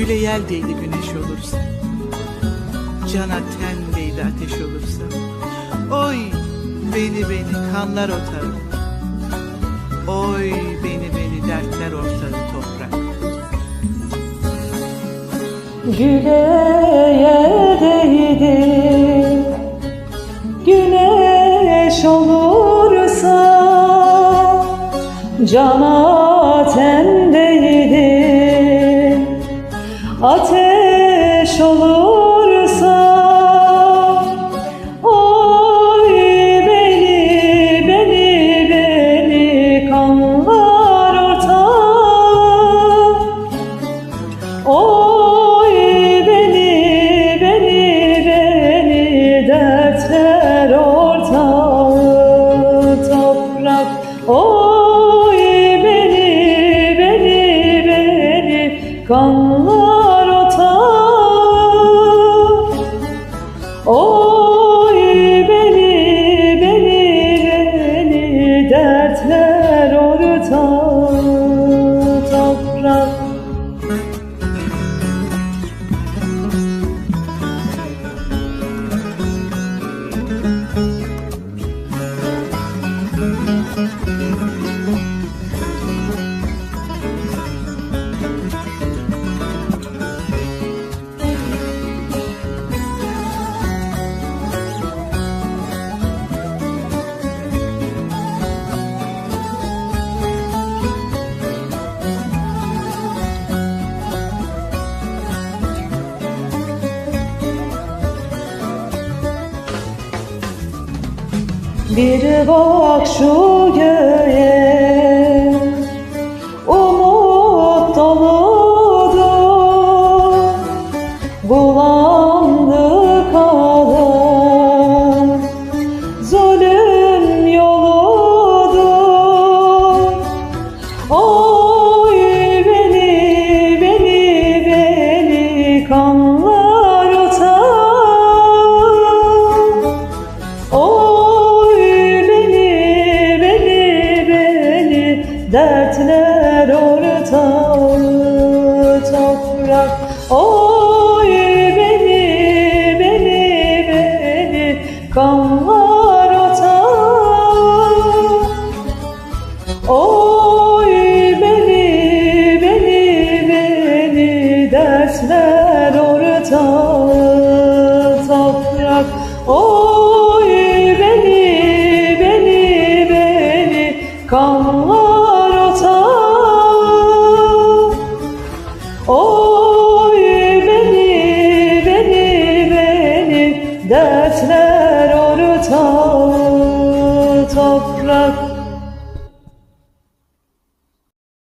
Güle yel değdi güneş olursa. Cana ten değdi ateş olursa. Oy beni beni kanlar otarı Oy beni beni dertler ortadı toprak. Güleye değdi. Güneş olursa Cana ten Ateş olursa beni kanlar Bir bak şu göğe. Umut doludur Bulandı kalır Zulüm yoludur Oy beni, beni, beni kanlar dertler ortağı toprak. Oy beni, beni, beni kanlar ortağı Oy beni, beni, beni dertler ortağı toprak. Oy beni, beni, beni kanlar ortağı Oy beni, beni, beni dertler